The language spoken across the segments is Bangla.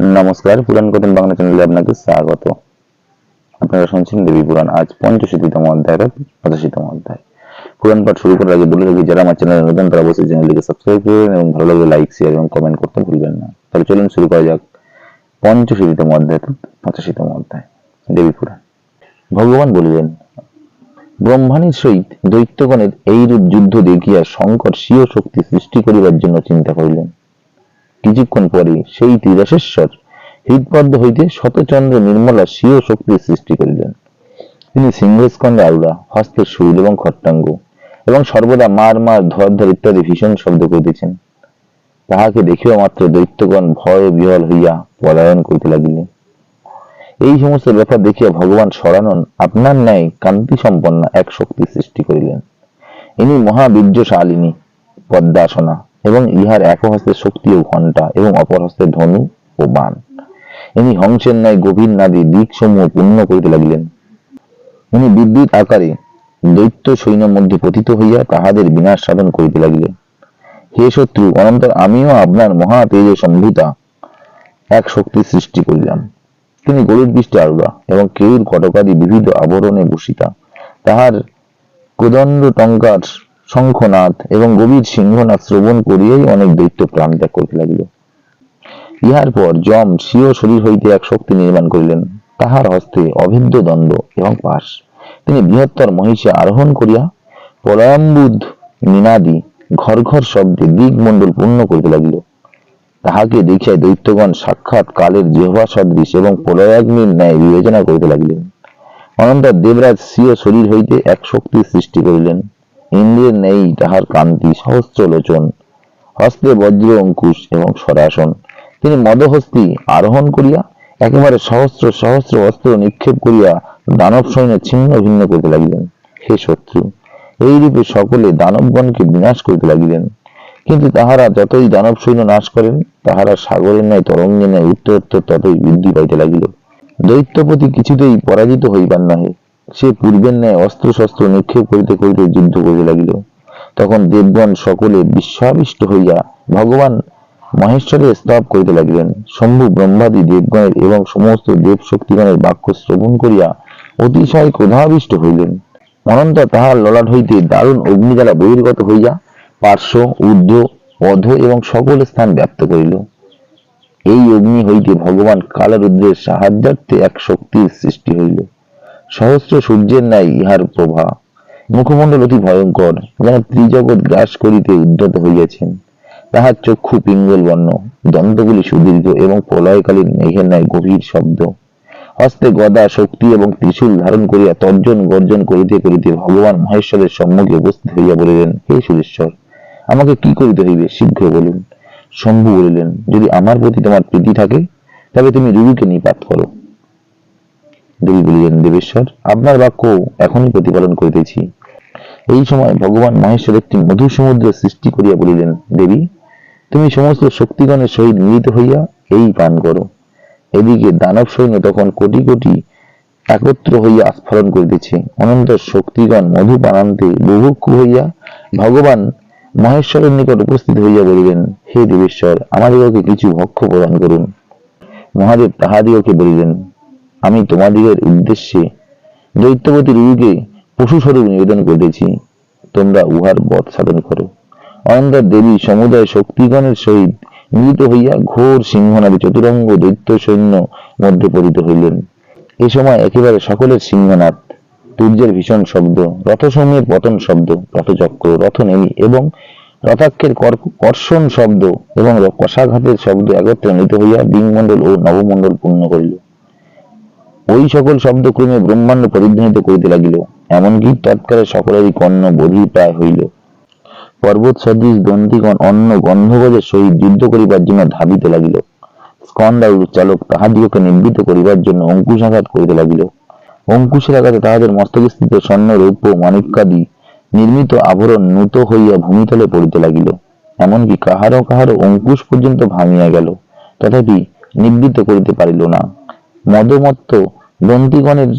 নমস্কার, পুরাণ কথন বাংলা চ্যানেলে আপনাকে স্বাগত। আপনারা শুনছেন দেবী পুরাণ, আজ পঞ্চশীতম অধ্যায়, পঁচাশিতম অধ্যায়। পুরাণ পাঠ শুরু করার আগে বলে রাখি, যারা আমার চ্যানেলে নতুন, তারা অবশ্যই চ্যানেলটিকে সাবস্ক্রাইব করবেন এবং ভালো লাগলে লাইক শেয়ার এবং কমেন্ট করতে ভুলবেন না। তাহলে চলুন শুরু করা যাক পঞ্চশীতম অধ্যায়, পঁচাশিতম অধ্যায়, দেবী পুরাণ। ভগবান বলিলেন, ব্রহ্মাণীর সহিত দৈত্যগণের এইরূপ যুদ্ধ দেখিয়া শঙ্কর স্বীয় শক্তি সৃষ্টি করিবার জন্য চিন্তা করিলেন। কিছুক্ষণ পরে সেই ত্রিরাসেশ্বর হৃদপদ্ম হইতে শতচন্দ্র নির্মলা স্বীয় শক্তির সৃষ্টি করিলেন। তিনি সিংহস্কন্ধে আউড়া হস্তের শূল এবং খট্টাঙ্গ এবং সর্বদা মার মার ধর ধর ইত্যাদি ভীষণ শব্দ করিতেছেন। তাহাকে দেখিয়া মাত্র দৈত্যগণ ভয়ে বিহল হইয়া পলায়ন করিতে লাগিলেন। এই সমস্ত ব্যাপার দেখিয়া ভগবান সরানন আপনার ন্যায় কান্তি সম্পন্ন এক শক্তি সৃষ্টি করিলেন। ইনি মহাবীর্যশালিনী, পদ্মাসনা। এবং ইহার এক হস্তে শক্তি ও ঘণ্টা এবং অপর হস্তে ধনু ও বাণ। ইনি হংসের ন্যায় গভীর নাদী দিকসমূহ পূর্ণ করিতে লাগিলেন। ইনি বিদ্যুৎ আকারে দৈত্য সৈন্যের মধ্যে পতিত হইয়া তাহাদের বিনাশ সাধন করিতে লাগিলেন। হে শত্রু, অনন্তর আমিও আপনার মহা তেজ সম্ভূতা এক শক্তি সৃষ্টি করিলাম। তিনি গরুর পৃষ্ঠে আরুড়া এবং কেউর কটকাদি বিবিধ আবরণে ভূষিতা। তাহার কোদণ্ড টঙ্কার শঙ্খনাথ এবং গভীর সিংহনাথ শ্রবণ করিয়াই অনেক দৈত্য প্রাণ ত্যাগ করিতে লাগিল। ইহার পর যম স্বীয় শরীর হইতে এক শক্তি নির্মাণ করিলেন। তাহার হস্তে অভেদ্য দণ্ড এবং পাশ। তিনি বৃহত্তর মহিষে আরোহণ করিয়া পলায়ম্বুদ নিনাদি ঘর ঘর শব্দে দিগমণ্ডল পূর্ণ করিতে লাগিল। তাহাকে দেখিয়া দৈত্যগণ সাক্ষাৎ কালের জিহ্বা সদৃশ এবং প্রলয়াগ্নির ন্যায় বিবেচনা করিতে লাগিলেন। অনন্তর দেবরাজ স্বীয় শরীর হইতে এক শক্তির সৃষ্টি করিলেন। ইন্দ্রের নেই তাহার কান্তি সহস্র লোচন হস্তে বজ্র অঙ্কুশ এবং সরাসন তিনি মদহস্তি আরোহণ করিয়া একেবারে সহস্র সহস্র অস্ত্র নিক্ষেপ করিয়া দানব সৈন্য ছিন্ন ভিন্ন করিতে লাগিলেন। হে শত্রু, এই রূপে সকলে দানবগণকে বিনাশ করিতে লাগিলেন। কিন্তু তাহারা যতই দানব সৈন্য নাশ করেন, তাহারা সাগরের ন্যায়, তরঙ্গের ন্যায় উত্তর উত্তর ততই বৃদ্ধি পাইতে লাগিল। দৈত্যপতি কিছুতেই পরাজিত হইবার নহে। সে পূর্বের ন্যায় অস্ত্র শস্ত্র নিক্ষেপ করিতে করিতে যুদ্ধ করিতে লাগিল। তখন দেবগণ সকলে বিশ্বাবিষ্ট হইয়া ভগবান মহেশ্বরের স্তব করিতে লাগিলেন। শম্ভু, ব্রহ্মাদি, দেবগণের এবং সমস্ত দেব শক্তিগণের বাক্য শ্রবণ করিয়া অতিশয় ক্রোধাবিষ্ট হইলেন। অনন্তর তাহার ললাট হইতে দারুণ অগ্নি দ্বারা বহির্গত হইয়া পার্শ্ব, ঊর্ধ্ব অধ এবং সকল স্থান ব্যাপ্ত করিল। এই অগ্নি হইতে ভগবান কালরুদ্রের সাহায্যার্থে এক শক্তির সৃষ্টি হইল। সহস্র সূর্যের ন্যায় ইহার প্রভা। মুখমণ্ডল অতি ভয়ঙ্কর, যেন ত্রিজগৎ গ্রাস করিতে উদ্যত হইয়াছেন। তাহার চক্ষু পিঙ্গল বর্ণ দন্তগুলি সুদীর্ঘ এবং প্রলয়কালীন মেঘের ন্যায় গভীর শব্দ। হস্তে গদা শক্তি এবং ত্রিশূল ধারণ করিয়া তর্জন গর্জন করিতে করিতে ভগবান মহেশ্বরের সম্মুখে উপস্থিত হইয়া বলিলেন, হে সুরেশ্বর, আমাকে কি করিতে হইবে? শীঘ্র বলুন। শম্ভু বলিলেন, যদি আমার প্রতি তোমার প্রীতি থাকে, তবে তুমি রুবিকে নিপাত করো। দেবী বলিলেন দেবেশ্বর। আপনার বাক্য এখনই প্রতিপালন করিতেছি। এই সময় ভগবান মহেশ্বর একটি মধু সমুদ্র সৃষ্টি করিয়া বলিলেন, দেবী, তুমি সমস্ত শক্তিগণের সহিত মিলিত হইয়া এই পান করো। এদিকে দানব সৈন্য তখন কোটি কোটি একত্র হইয়া আস্ফারণ করিতেছে। অনন্ত শক্তিগণ মধু পানান্তে বুভুক্ষু হইয়া ভগবান মহেশ্বরের নিকট উপস্থিত হইয়া বলিলেন, হে দেবেশ্বর, আমাদিগকে কিছু ভক্ষ প্রদান করুন। মহাদেব তাহাদিগকে বলিলেন আমি তোমাদিগের উদ্দেশ্যে দৈত্যবতী রুগীকে পশু স্বরূপ নিবেদন করিতেছি। তোমরা উহার বধ সাধন করো। অনন্তর দেবী সমুদায় শক্তিগণের সহিত মিলিত হইয়া ঘোর সিংহনাদী চতুরঙ্গ দৈত্য সৈন্য মধ্যে পতিত হইলেন। এ সময় একেবারে সকলের সিংহনাথ তুর্যের ভীষণ শব্দ রথসমূহের পতন শব্দ, রথচক্র রথনেমি এবং রথাক্ষের কর- কর্ষণ শব্দ এবং কষাঘাতের শব্দ একত্রে মিলিত হইয়া দিংমণ্ডল ও নবমণ্ডল পূর্ণ করিল। ওই সকল শব্দ ক্রমে ব্রহ্মাণ্ড পরিধ্বনিত করিতে লাগিল, এমনকি তৎকালে সকলেরই কর্ণ বোধি প্রায় হইল। পর্বত সদৃশ দন্তিগণ অন্য গন্ধগজের সহিত যুদ্ধ করিবার জন্য ধাবিতে লাগিল। স্কন্দারুর চালক তাহাদিগকে নিবৃত করিবার জন্য অঙ্কুশাঘাত করিতে লাগিল। অঙ্কুশের আঘাতে তাহাদের মস্তকে স্থিত স্বর্ণ রৌপ্য মাণিক্যাদি নির্মিত আভরণ নত হইয়া ভূমিতলে পড়িতে লাগিল। এমনকি কাহারো কাহারো অঙ্কুশ পর্যন্ত ভাঙিয়া গেল, তথাপি নিবৃত করিতে পারিল না। মদমত্ত দন্তিগণের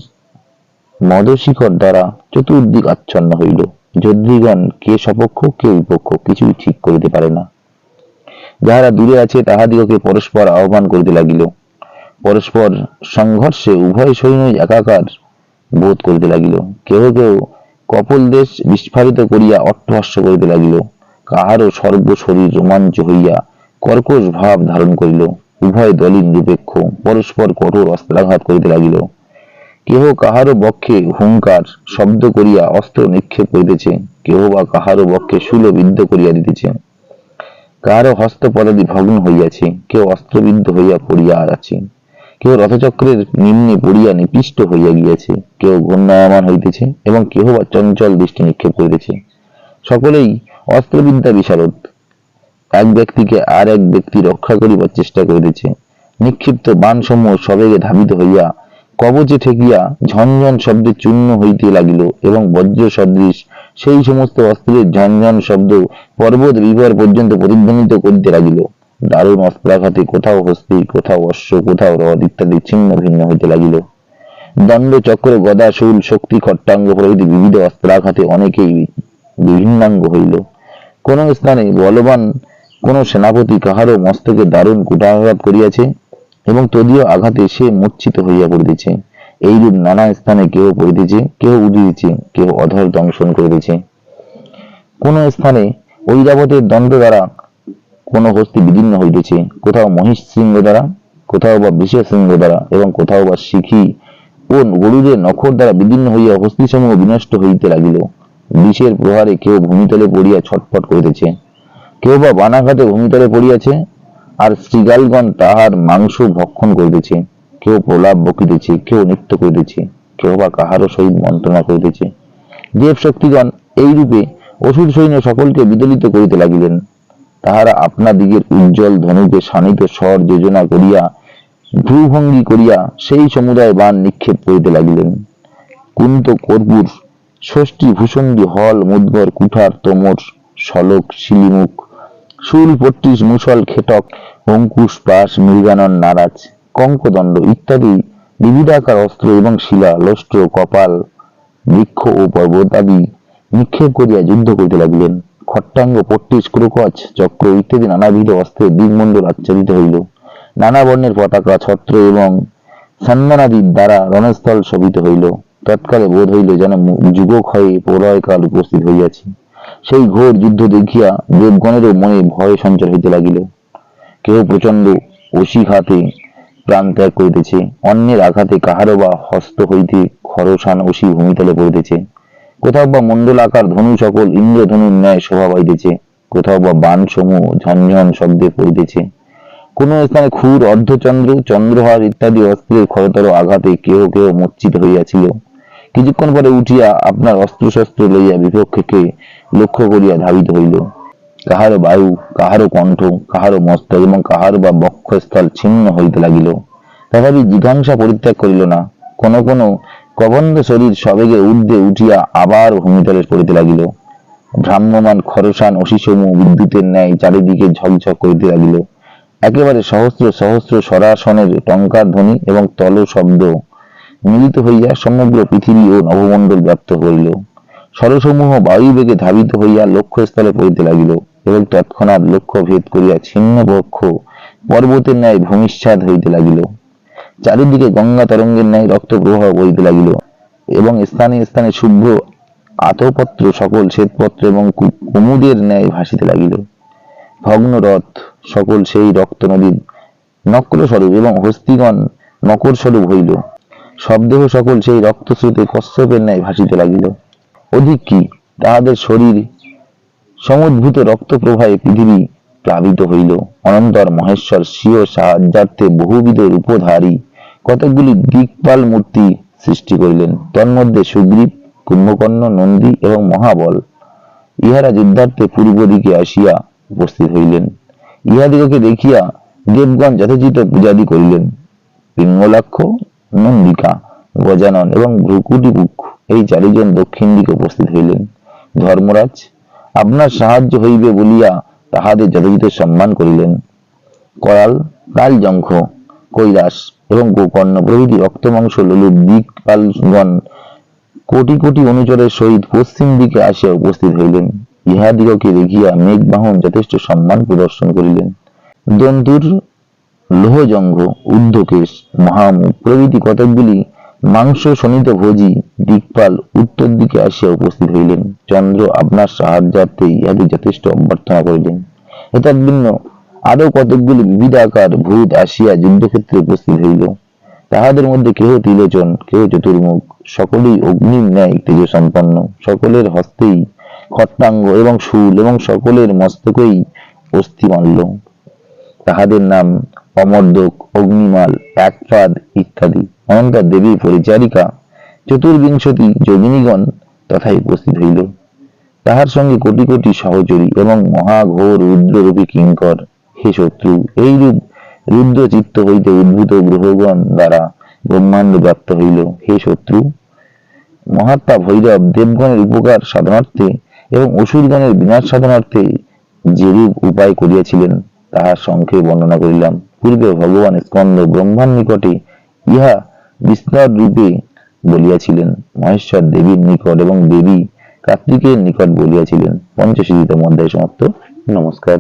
মদশিখর দ্বারা চতুর্দিক আচ্ছন্ন হইল। যোদ্ধিগণ কে সপক্ষ, কে বিপক্ষ কিছুই ঠিক করিতে পারে না। যাহারা দূরে আছে, তাহাদিগকে পরস্পর আহ্বান করিতে লাগিল। পরস্পর সংঘর্ষে উভয় সৈন্য একাকার বোধ করিতে লাগিল। কেহ কেউ কপল দেশ বিস্ফারিত করিয়া অট্টহাস্য করিতে লাগিল। কাহারও সর্ব শরীর রোমাঞ্চ হইয়া কর্কশ ভাব ধারণ করিল। উভয় দলই নিরপেক্ষ। পরস্পর কঠোর অস্ত্রাঘাত করিতে লাগিল। কেহ কাহারও বক্ষে হুঙ্কার শব্দ করিয়া অস্ত্র নিক্ষেপ করিতেছে, কেহ বা কাহারও বক্ষে শূল বিদ্ধ করিয়া দিতেছে। কাহারও হস্ত পদাদি ভগ্ন হইয়াছে কেউ অস্ত্রবিদ্ধ হইয়া পড়িয়া আছে কেউ রথচক্রের নিম্নে পড়িয়া নিপিষ্ট হইয়া গিয়াছে কেউ ঘূর্ণায়মান হইতেছে এবং কেহ বা চঞ্চল দৃষ্টি নিক্ষেপ করিতেছে। সকলেই অস্ত্রবিদ্যা বিশারদ। এক ব্যক্তিকে আর এক ব্যক্তি রক্ষা করিবার চেষ্টা করিতেছে। নিক্ষিপ্ত বাণসমূহ সবেগে ধাবিত হইয়া কবচে ঠেকিয়া ঝনঝন শব্দে চূর্ণ হইতে লাগিল এবং বজ্র সদৃশ সেই সমস্ত অস্ত্রের ঝনঝন শব্দ পর্বত বিভর পর্যন্ত প্রতিধ্বনিত করিতে লাগিল। দারুণ অস্ত্রাঘাতে কোথাও হস্তি, কোথাও অশ্ব, কোথাও রথ ইত্যাদি ছিন্ন ভিন্ন হইতে লাগিল। দণ্ড, চক্র, গদা, শূল, শক্তি, খট্টাঙ্গ প্রভৃতি বিবিধ অস্ত্রাঘাতে অনেকেই বিভিন্নাঙ্গ হইল। কোন স্থানে বলবান কোন সেনাপতি কাহারও মস্তকে দারুণ কুটাঘাত করিয়াছে এবং তদীয় আঘাতে সে মূর্ছিত হইয়া পড়িতেছে। এইরূপ নানা স্থানে কেউ পড়িতেছে কেউ উঠিতেছে কেউ অধর দংশন করিতেছে। কোন স্থানে ঐরাবতের দণ্ড দ্বারা কোন হস্তি বিদীর্ণ হইতেছে। কোথাও মহিষ সিংহ দ্বারা, কোথাও বা বিশেষ সিংহ দ্বারা এবং কোথাও বা শিখি ও গরুদের নখর দ্বারা বিদীর্ণ হইয়া হস্তিসমূহ বিনষ্ট হইতে লাগিল। বিষের প্রহারে কেউ ভূমিতলে পড়িয়া ছটফট করিতেছে। কেউ বা বানাঘাটে ভূমিতলে পড়িয়াছে, আর শৃগালগণ তাহার মাংস ভক্ষণ করিতেছে। কেউ প্রলাপ বকিতেছে, কেউ নৃত্য করিতেছে, কেউ বা কাহারও সহিত মন্ত্রণা করিতেছে। দেব শক্তিগণ এইরূপে অসুর সৈন্য সকলকে বিদলিত করিতে লাগিলেন। তাহারা আপনা দিগের উজ্জ্বল ধনুকে শানিত স্বর যোজনা করিয়া, ভ্রুভঙ্গি করিয়া সেই সমুদায় বান নিক্ষেপ করিতে লাগিলেন। কুন্ত কর্পূর, ষষ্ঠী ভূষণ্ডী হল, মুদ্গর কুঠার, তোমর, শলক, শিলিমুখ শুল পট্টিস মুসল খেটক অঙ্কুশ পাশ মৃগানন, নারাজ, কঙ্কদণ্ড ইত্যাদি বিবিধাকার অস্ত্র এবং শিলা লষ্ট্র কপাল, বৃক্ষ ও পর্বত আদি নিক্ষেপ করিয়া যুদ্ধ করিতে লাগিলেন। খট্টাঙ্গ পট্টিস ক্রোকচ চক্র ইত্যাদি নানাবিধ অস্ত্রে দিগমণ্ডল আচ্ছাদিত হইল। নানা বর্ণের পতাকা, ছত্র এবং সন্মানাদির দ্বারা রণস্থল শোভিত হইল। তৎকালে বোধ হইল যেন যুগক্ষয়ে প্রলয়কাল উপস্থিত হইয়াছে। সেই ঘোর যুদ্ধ দেখিয়া দেবগণেরও মনে ভয় সঞ্চার হইতে লাগিল। কেহ প্রচণ্ড অসিঘাতে প্রাণ ত্যাগ করিতেছে, অন্যের আঘাতে কাহারও বা হস্ত হইতে খরসান অসি ভূমিতলে পড়িতেছে। কোথাও বা মন্ডল আকার ধনু সকল ইন্দ্রধনুর ন্যায় শোভা পাইতেছে, কোথাও বা বান সমূহ ঝনঝন শব্দে পড়িতেছে। কোন স্থানে ক্ষুর, অর্ধচন্দ্র, চন্দ্রহার ইত্যাদি অস্ত্রের ক্ষয়তর আঘাতে কেহ কেহ মূর্ছিত হইয়াছিল। কিছুক্ষণ পরে উঠিয়া আপনার অস্ত্রশস্ত্র লইয়া বিপক্ষকে লক্ষ্য করিয়া ধাবিত হইল। কাহারও বায়ু কাহারও কণ্ঠ কাহারও মস্তক এবং কাহারও বা বক্ষস্থল ছিন্ন হইতে লাগিল। তথাপি জিঘাংসা পরিত্যাগ করিল না। কোন কোন কবন্ধ শরীর সবেগে ঊর্ধ্বে উঠিয়া আবার ভূমিতলে পড়িতে লাগিল। ভ্রাম্যমান খরসান অশিসমূহ বিদ্যুতের ন্যায় চারিদিকে ঝকঝক করিতে লাগিল। একেবারে সহস্র সহস্র সরাসনের টঙ্কার ধ্বনি এবং তল শব্দ মিলিত হইয়া সমগ্র পৃথিবী ও নবমণ্ডল ব্যাপ্ত হইল। সরসমূহ বায়ুবেগে ধাবিত হইয়া লক্ষ্যস্থলে পড়িতে লাগিল এবং তৎক্ষণাৎ লক্ষ্য ভেদ করিয়া ছিন্ন পক্ষ পর্বতের ন্যায় ভূমিষ্যাদ হইতে লাগিল। চারিদিকে গঙ্গা তরঙ্গের ন্যায় রক্ত প্রবাহ বইতে লাগিল এবং স্থানে স্থানে শুভ্র আতপত্র সকল শ্বেতপত্র এবং কুমুদের ন্যায় ভাসিতে লাগিল। ভগ্ন রথ সকল সেই রক্ত নদীর নক্র স্বরূপ এবং হস্তিগণ মকর স্বরূপ হইল। শব্দেহ সকল সেই রক্ত স্রোতে কশ্যপের ন্যায় ভাসিতে লাগিল। অধিক কি? তাহাদের শরীর সমুদ্ভূত রক্ত প্রবাহে পৃথিবী প্লাবিত হইল। অনন্তর মহেশ্বর স্বীয় সাহায্যার্থে বহুবিধ রূপধারী কতকগুলি দিকপাল মূর্তি সৃষ্টি করিলেন। তন্মধ্যে সুগ্রীব, কুম্ভকর্ণ, নন্দী এবং মহাবল ইহারা যুদ্ধার্থে পূর্ব দিকে আসিয়া উপস্থিত হইলেন। ইহাদিগকে দেখিয়া দেবগণ যথোচিত পূজাদি করিলেন। পিঙ্গলাক্ষ নন্দিকা, গজানন এবং ভ্রুকুটিপুক এই চারিজন দক্ষিণ দিকে উপস্থিত হইলেন। ধর্মরাজ, আপনার সাহায্য হইবে বলিয়া তাহাদের যথোচিত সম্মান করিলেন। করাল কালজঙ্খ কৈলাস এবং গোকর্ণ প্রভৃতি রক্তমাংস লোলুপ দিকপালগণ কোটি কোটি অনুচরের সহিত পশ্চিম দিকে আসিয়া উপস্থিত হইলেন। ইহাদিগকে দেখিয়া মেঘবাহন যথেষ্ট সম্মান প্রদর্শন করিলেন। দন্তুর লোহজঙ্ঘ ঊর্ধ্বকেশ মহামুখ প্রভৃতি কতকগুলি মাংস শোণিত ভোজি দিকপাল উত্তর দিকে আসিয়া উপস্থিত হইলেন। চন্দ্র আপনার সাহায্যার্থে ইহাদের যথেষ্ট অভ্যর্থনা করিলেন। এতদ ভিন্ন আরও কতকগুলি বিবিধাকার ভূত আসিয়া যুদ্ধক্ষেত্রে উপস্থিত হইল। তাহাদের মধ্যে কেহ তিলোচন কেহ চতুর্মুখ, সকলেই অগ্নির ন্যায় তেজ সম্পন্ন সকলের হস্তেই খট্টাঙ্গ এবং শুল এবং সকলের মস্তকেই অস্থিমাল্য তাহাদের নাম অমর্দক, অগ্নিমাল, একপাদ ইত্যাদি। অনন্তর দেবী পরিচারিকা, চতুর্বিংশতি যোগিনীগণ তথায় উপস্থিত হইল। তাহার সঙ্গে কোটি কোটি সহচরী এবং মহাঘোর রুদ্ররূপী কিঙ্কর। হে শত্রু, এইরূপ রুদ্র চিত্ত হইতে উদ্ভূত গ্রহগণ দ্বারা ব্রহ্মাণ্ড ব্যাপ্ত হইল। হে শত্রু, মহাত্মা ভৈরব দেবগণের উপকার সাধনার্থে এবং অসুরগণের বিনাশ সাধনার্থে যেরূপ উপায় করিয়াছিলেন, তাহার সংক্ষেপে বর্ণনা করিলাম। পূর্বে ভগবান স্কন্দ ব্রহ্মার নিকটে ইহা বিস্তার রূপে বলিয়াছিলেন। মহেশ্বর দেবীর নিকট এবং দেবী কার্তিকের নিকট বলিয়াছিলেন। পঞ্চশীতম অধ্যায় সমাপ্ত। নমস্কার।